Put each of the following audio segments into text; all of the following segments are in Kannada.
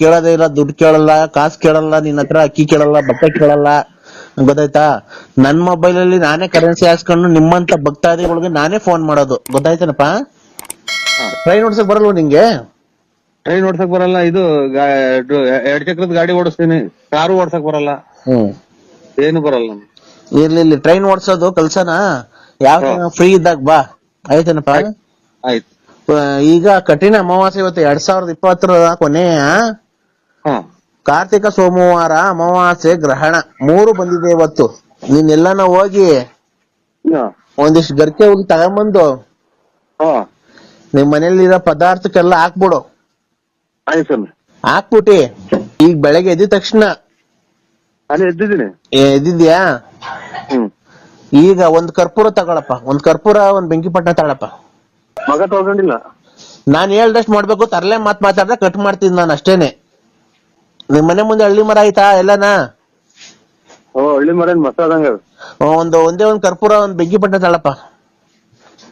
ಕೇಳೋದೇ ಇಲ್ಲ ದುಡ್ಡು ಕೇಳಲ್ಲ ಕಾಸು ಕೇಳಲ್ಲ ನಿನ್ನ ಹತ್ರ ಅಕ್ಕಿ ಕೇಳಲ್ಲ ಬಟ್ಟೆ ಕೇಳಲ್ಲ. ಗೊತ್ತಾಯ್ತಾ? ನನ್ ಮೊಬೈಲ್ ಅಲ್ಲಿ ನಾನೇ ಕರೆನ್ಸಿ ಹಾಕ್ಸ್ಕೊಂಡು ನಿಮ್ಮಂತ ಭಕ್ತಾದಿಗಳಿಗೆ ನಾನೇ ಫೋನ್ ಮಾಡೋದು. ಗೊತ್ತಾಯ್ತೇನಪ್ಪ? ಟ್ರೈನ್ ಓಡ್ಸಕ್ ಬರಲ್ವ ನಿಂಗೆ? ಟ್ರೈನ್ ಓಡ್ಸಕ್ ಬರಲ್ಲ ಇದು ಎರಡ್ ಚಕ್ರದ ಗಾಡಿ ಓಡಿಸ್ತೀನಿ. ಕಾರು ಓಡ್ಸಕ್ ಬರಲ್ಲ. ಹ್ಮ್. ಏನು ಬರಲ್ಲ. ಇರ್ಲಿ ಇಲ್ಲಿ ಟ್ರೈನ್ ಓಡ್ಸೋದು ಕಲ್ಸನ? ಯಾವ ಫ್ರೀ ಇದ್ದಾಗ ಬಾ. ಆಯ್ತೇನಪ್ಪ? ಆಯ್ತು ಈಗ ಕಠಿಣ ಅಮಾವಾಸ್ಯ ಇವತ್ತು ಎರಡ್ ಸಾವಿರದ ಇಪ್ಪತ್ತರ ಕೊನೆಯ ಕಾರ್ತಿಕ ಸೋಮವಾರ ಅಮಾವಾಸ್ಯೆ ಗ್ರಹಣ ಮೂರು ಬಂದಿದೆ ಇವತ್ತು. ನೀನೆಲ್ಲಾನ ಹೋಗಿ. ಒಂದಿಷ್ಟು ಗರ್ಕೆ ಹೋಗಿ ತಗೊಂಬಂದು ಹಾ. ನಿಮ್ ಮನೇಲಿರೋ ಪದಾರ್ಥಕ್ಕೆಲ್ಲ ಹಾಕ್ಬಿಡು. ಹಾಕ್ಬಿಟ್ಟಿ. ಈಗ ಬೆಳಗ್ಗೆ ಎದ್ದ ತಕ್ಷಣ. ಎದ್ದಿದ್ಯಾ ಈಗ ಒಂದ್ ಕರ್ಪೂರ ತಗೊಳಪ್ಪ. ಒಂದ್ ಕರ್ಪೂರ ಒಂದ್ ಬೆಂಕಿ ಪಟ್ಟಣ ತಗೊಳಪ್ಪ. ಮಗ ತಗೊಂಡಿಲ್ಲ. ನಾನ್ ಹೇಳ್ದಷ್ಟು ಮಾಡ್ಬೇಕು ತರ್ಲೆ ಮಾತ್ ಮಾತಾಡ್ದೆ ಕಟ್ ಮಾಡ್ತೀನಿ ನಾನು ಅಷ್ಟೇನೆ. ನಿಮ್ ಮನೆ ಮುಂದೆ ಹಳ್ಳಿ ಮರ ಆಯ್ತಾ ಎಲ್ಲಾನ? ಓ ಹಳ್ಳಿ ಮರೇನ್ ಮಸಾದಂಗ ಅದು. ಒಂದು ಒಂದೇ ಒಂದ್ ಕರ್ಪೂರ ಒಂದ್ ಬೆಂಕಿ ಪಟ್ಟ ತಗೊಳಪ್ಪ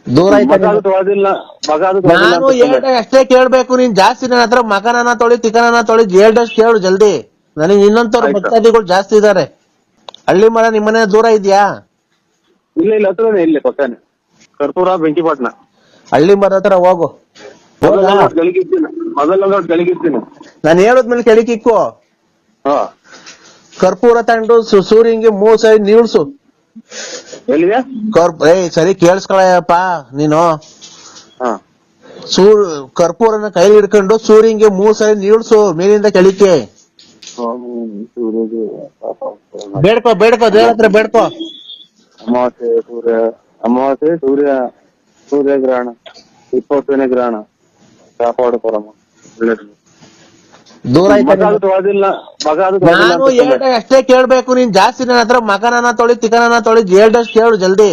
ದೂರ ಮಗ ಆಯ್ತಾ ಅದು ತೊಳೆದಿಲ್ಲ ಮಗ ಅದು ತೊಳೆದಿಲ್ಲ ನಾನು ಅಂತ ಹೇಳ್ದೆ ಅಷ್ಟೇ ಕೇಳ್ಬೇಕು ನೀನ್ ಜಾಸ್ತಿ ನನ್ನ ಹತ್ರ ಮಕನನ ತೊಳಿ ತಿಕನನ ತೊಳಿ ಹೇಳ್ದಷ್ಟು ಕೇಳು ಜಲ್ದಿ. ನನಗೆ ಇನ್ನೊಂತವ್ರು ಆಯ್ತು. ಭಕ್ತಾದಿಗಳು ಜಾಸ್ತಿ ಇದಾರೆ. ಹಳ್ಳಿ ಮರ ನಿಮ್ಮನೆ ದೂರ ಇದ್ಯಾ? ಇಲ್ಲ ಇಲ್ಲ ಹತ್ರನೇ ಇಲ್ಲಿ ಪಕ್ಕನೆ. ಕರ್ಪೂರ ಬೆಂಕಿಪಟ್ಟಣ ಹಳ್ಳಿ ಮರ ಹತ್ರ ಹೋಗು. ಮೊದಲ ಮೊದಲ ಗಳಿಗಿದ್ದೀನಿ ನಾನು ಹೇಳದ್ಮೇಲೆ ಕೆಳಕಿಕ್ಕು ಹಾ. ಕರ್ಪೂರ ತಗೊಂಡು ಸೂರ್ಯಂಗೆ ಮೂರ್ ಸೈಡ್ ನೀಳ್ಸು ಎಲ್ಲಿಗೆ? ಏ ಏಯ್ ಸರಿ ಕೇಳಿಸ್ಕೊಳಪ್ಪ ನೀನು. ಹಾ. ಸೂರ್ ಕರ್ಪೂರನ ಕೈಲಿ ಹಿಡ್ಕೊಂಡು ಸೂರ್ಯಂಗೆ ಮೂರ್ ಸೈಡ್ ನೀಳ್ಸು ಮೇಲಿಂದ ಕೆಳಿಕೆ ಬೇಡ್ಕೋ ಬೇಡ್ಕೋ ದೇವ್ರ ಹತ್ರ ಬೇಡ್ಕೋ. ಅಮಾವಾಸ್ಯೆ ಸೂರ್ಯ ಅಮಾವಾಸ್ಯೆ ಸೂರ್ಯ ಸೂರ್ಯಗ್ರಹಣ ಇಪ್ಪತ್ತನೇ ಗ್ರಹಣ. ಕಾಪಾಡು ಪರಮ. ಒಳ್ಳೇದು. ದೂರ ನಾನು? ಅಷ್ಟೇ ಕೇಳ್ಬೇಕು ನೀನ್ ಜಾಸ್ತಿ ನನ್ನ ಹತ್ರ ಮಗನನ್ನ ತೊಳಿ ತಿಕನನ ತೊಳಿ ಹೇಳ್ದಷ್ಟು ಕೇಳು ಜಲ್ದಿ.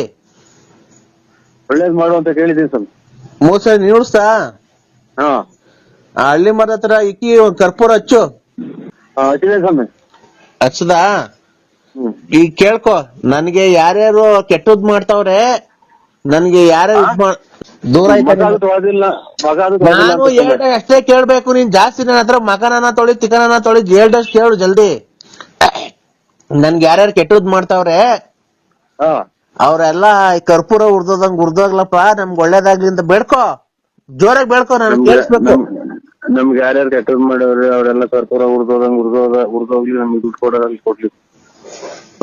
ಒಳ್ಳೇದ್ ಮಾಡು ಅಂತ ಕೇಳಿದೀನಿ ಸ್ವಾಮಿ ಮೂಸ ನೀಡ್ಸ್ತಾ ಹಾ. ಹಳ್ಳಿ ಮರದ ಹತ್ರ ಇಕ್ಕಿ ಒಂದ್ ಕರ್ಪೂರ ಹಚ್ಚು. ಹಚ್ಚದ ಸ್ವಾಮಿ. ಈಗ ಕೇಳ್ಕೊ ನನ್ಗೆ ಯಾರ್ಯಾರು ಕೆಟ್ಟದ್ ಮಾಡ್ತಾವ್ರೆ ನನ್ಗೆ ಯಾರು ಇದ್ ಮಾಡ್ ದೂರ ಮಗ ಆಯ್ತಾ ಅದು ತೊಳೆದಿಲ್ಲ ಮಗ ಅದು ತೊಳೆದಿಲ್ಲ ನಾನು ಅಂತ ಹೇಳ್ದೆ ಅಷ್ಟೇ ಕೇಳ್ಬೇಕು ನೀನ್ ಜಾಸ್ತಿ ನನ್ನ ಹತ್ರ ಮಗನನ್ನ ತೊಳಿ ತಿಕನನ ತೊಳಿ ಹೇಳ್ದಷ್ಟು ಕೇಳು ಜಲ್ದಿ. ನನ್ಗೆ ಯಾರ್ಯಾರು ಕೆಟ್ಟದ್ ಮಾಡ್ತಾವ್ರೆ ಹಾ. ಅವ್ರೆಲ್ಲ ಈ ಕರ್ಪೂರ ಉರ್ದೋದಂಗ್ ಉರ್ದೋಗ್ಲಪ್ಪ ನಮ್ಗ್ ಒಳ್ಳೇದಾಗ್ಲಿ ಅಂತ ಬೇಡ್ಕೋ. ಜೋರಾಗಿ ಬೇಡ್ಕೋ ನಾನು ನಮ್ಗೆ ಕೇಳಿಸ್ಬೇಕು. ನಮ್- ನಮ್ಗೆ ಯಾರ್ಯಾರು ಕೆಟ್ಟದ್ ಮಾಡವ್ರೆ ಅವರೆಲ್ಲ ಕರ್ಪೂರ ಉರ್ದೋದಂಗ್ ಉರ್ದೋದ ಉರ್ದೋಗ್ಲಿ ನಮ್ಗೆ ದುಡ್ಡು ಕೊಡೋದಾಗ್ಲಿ ಕೊಡ್ಲಿ.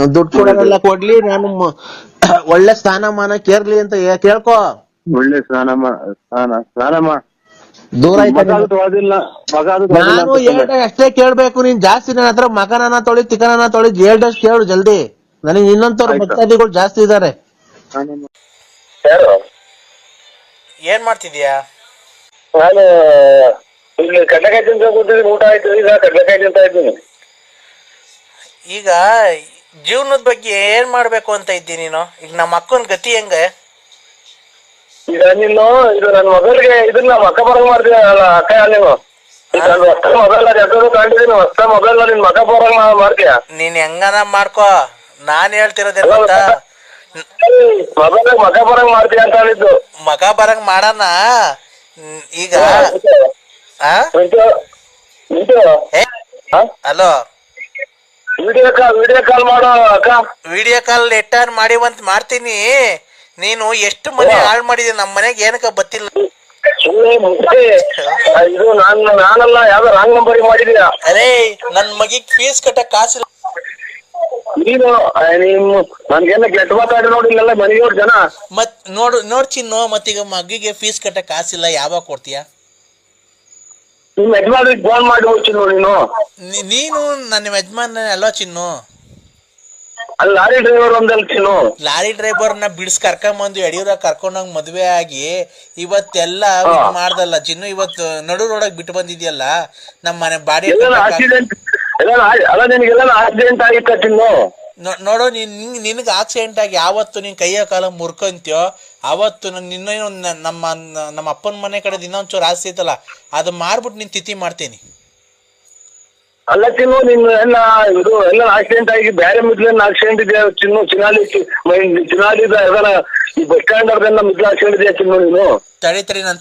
ದುಡ್ಡು ಕೊಡೋದೆಲ್ಲ. ಕೊಡ್ಲಿ ನಾನು ಮ- ಒಳ್ಳೆ ಸ್ಥಾನಮಾನ ಕೇರ್ಲಿ ಅಂತ ಕೇಳ್ಕೊ. ಒಳ್ಳೆ ಸ್ನಾನ ಮಾ ಸ್ನಾನ ಸ್ನಾನ ಮಾ ದೂರ ಮಗ ಆಯ್ತಾ ಅದು ತೊಳೆದಿಲ್ಲ ಮಗ ಅದು ತೊಳೆದಿಲ್ಲ ನಾನು ಅಂತ ಹೇಳ್ದೆ ಅಷ್ಟೇ ಕೇಳ್ಬೇಕು ನೀನ್ ಜಾಸ್ತಿ ನನ್ನ ಹತ್ರ ಮಗನನ್ನ ತೊಳಿ ತಿಕನನ ತೊಳಿ ಹೇಳ್ದಷ್ಟು ಕೇಳು ಜಲ್ದಿ. ನನಗೆ ಇನ್ನೊಂದವ್ರು ಆಯ್ತು. ಭಕ್ತಾದಿಗಳು ಜಾಸ್ತಿ ಇದಾರೆ. ಸ್ನಾನ ಮಾ- ಏನ್ ಮಾಡ್ತಿದ್ಯಾ ನಾನು ಇಲ್ಲಿ ಕಡ್ಲೆಕಾಯಿ ತಿಂತ ಕೂತಿದ್ದೀನಿ ಊಟ ಆಯ್ತು ಈಗ ಕಡ್ಲೆಕಾಯಿ ತಿಂತ ಇದ್ದೀನಿ. ಈಗ ಜೀವನದ ಬಗ್ಗೆ ಏನ್ ಮಾಡ್ಬೇಕು ಅಂತ ಇದ್ದಿ ನೀನು? ಈಗ ನಮ್ಮ ಅಕ್ಕನ ಗತಿ ಹೆಂಗ? ಈಗ ನೀನು ಇದು ನನ್ನ ಮಗಳಿಗೆ ಇದನ್ನ ಮಕ್ಕ ಬರಂಗ್ ಮಾಡ್ತೀಯ ಅಲ್ಲ ಅಕ್ಕ ನೀನು? ಈಗ ನನ್ನ ಹೊಸ ಮೊಬೈಲ್ ತಗೊಂಡಿದ್ದೀನಿ ಹೊಸ ಮೊಬೈಲ್ ನಿನ್ ಮಕ್ಕ ಬರಂಗ್ ಮಾಡ್ತೀಯ? ನೀನ್ ಹೆಂಗನ ಮಾಡ್ಕೋ? ನಾನ್ ಹೇಳ್ತಿರೋದಿಲ್ಲ ಗೊತ್ತಾ? ಮೊಬೈಲ್ ಮಕ್ಕ ಬರಂಗ್ ಮಾಡ್ತೀಯ ಅಂತ ಹೇಳಿದ್ದು. ಮಗ ಬರಂಗ್ ಮಾಡಣ? ಈಗ hello. Video call video call ಮಾಡೋ ಅಕ್ಕ. ವಿಡಿಯೋ ಕಾಲ್ ಎಟ್ಟಾರ್ ಮಾಡಿವಂತ ಮಾಡ್ತೀನಿ. ನೀನು ಎಷ್ಟು ಮನೆ ಹಾಳು ಮಾಡಿದೀನಿ ನಮ್ಮ ಮನೆಗೆ ಏನಕ್ಕ ಬತ್ತಿಲ್ಲ ಸುಮ್ಮನೆ ಇದು ನಾನು ನಾನಲ್ಲ ಯಾವ್ದೋ ರಾಂಗ್ ನಂಬರ್ ಮಾಡಿದೀಯ ಅರೇ ನನ್ ಮಗಿಗ್ ಫೀಸ್ ಕಟ್ಟಕ್ ಕಾಸಿಲ್ಲ. ನೀನು ಆ, ನೀನು ನನ್ಗೇನ ಕೆಟ್ಟ ಮಾತಾಡಿ ನೋಡಿ ಇಲ್ಲೆಲ್ಲ ಮನೆಯವ್ರ ಜನ? ಮತ್ ನೋಡು ನೋಡ್ ಚಿನ್ನು ಮತ್ತೀಗ ಮಗಿಗೆ ಫೀಸ್ ಕಟ್ಟಕ್ ಕಾಸಿಲ್ಲ ಯಾವಾಗ ಕೊಡ್ತೀಯ? ನಿಮ್ ಯಜಮಾನ್ರಿಗೆ ಫೋನ್ ಮಾಡಿ ಹೋಗ್ತೀನಿ ನೀನು. ನೀ- ನೀನು ನನ್ನ ಯಜಮಾನ ಅಲ್ವಾ ಚಿನ್ನು? ಅಲ್ಲಿ ಲಾರಿ ಡ್ರೈವರ್ ಒಂದಲ್ಲಿ ಚಿನ್ನು. ಲಾರಿ ಡ್ರೈವರ್ನ ಬಿಡ್ಸ್ ಕರ್ಕೊಂಬಂದು ಯಡಿಯೂರ ಕರ್ಕೊಂಡೋಗ್ ಮದ್ವೆ ಆಗಿ ಇವತ್ತೆಲ್ಲ ಇದ್ ಮಾಡ್ದಲ್ಲ ಚಿನ್ನು ಇವತ್ತು ನಡು ರೋಡಾಗ ಬಿಟ್ಟು ಬಂದಿದ್ಯಲ್ಲ ನಮ್ಮ ಮನೆ ಬಾಡಿ ಆಕ್ಸಿಡೆಂಟ್ ಎಲ್ಲ ಅಲ್ಲ ನಿನಗೆಲ್ಲ ಆಕ್ಸಿಡೆಂಟ್ ಆಗಿತ್ತ ಚಿನ್ನು? ನೋಡು ನಿನ್ ನಿನಗೆ ಆಕ್ಸಿಡೆಂಟ್ ಆಗಿ ಯಾವತ್ತು ನಿನ್ ಕೈಯ ಕಾಲ ಮುರ್ಕೊಂತೀಯೋ ಅವತ್ತು ನನ್ ಇನ್ನೇನು ನ- ನಮ್ಮ ನಮ್ಮ ಅಪ್ಪನ ಮನೆ ಕಡೆ ಇನ್ನೊಂಚೂರು ಆಸ್ತಿ ಐತಲ್ಲ ಅದು ಮಾರ್ಬಿಟ್ಟು ನೀನು ತಿಥಿ ಮಾಡ್ತೀನಿ. ಅಲ್ಲ ಚಿನ್ನು ನಿನ್ನ ಎಲ್ಲ ಇದು ಎಲ್ಲ ಆಕ್ಸಿಡೆಂಟ್ ಆಗಿ ಬೇರೆ ಮಿದ್ಲೇನ್ ಆಕ್ಸಿಡೆಂಟ್ ಇದೆಯಾ ಚಿನ್ನು? ಚಿನಾಲಿ ಚಿನಾಲಿ ಈ ಬಸ್ ಸ್ಟ್ಯಾಂಡ್ ಅವ್ರದೆಲ್ಲ ಮಿದ್ಲು ಆಕ್ಸಿಡೆಂಟ್ ಇದೆಯಾ ಚಿನ್ನು ನೀನು? ತಡಿ ತಡಿ ನಾನು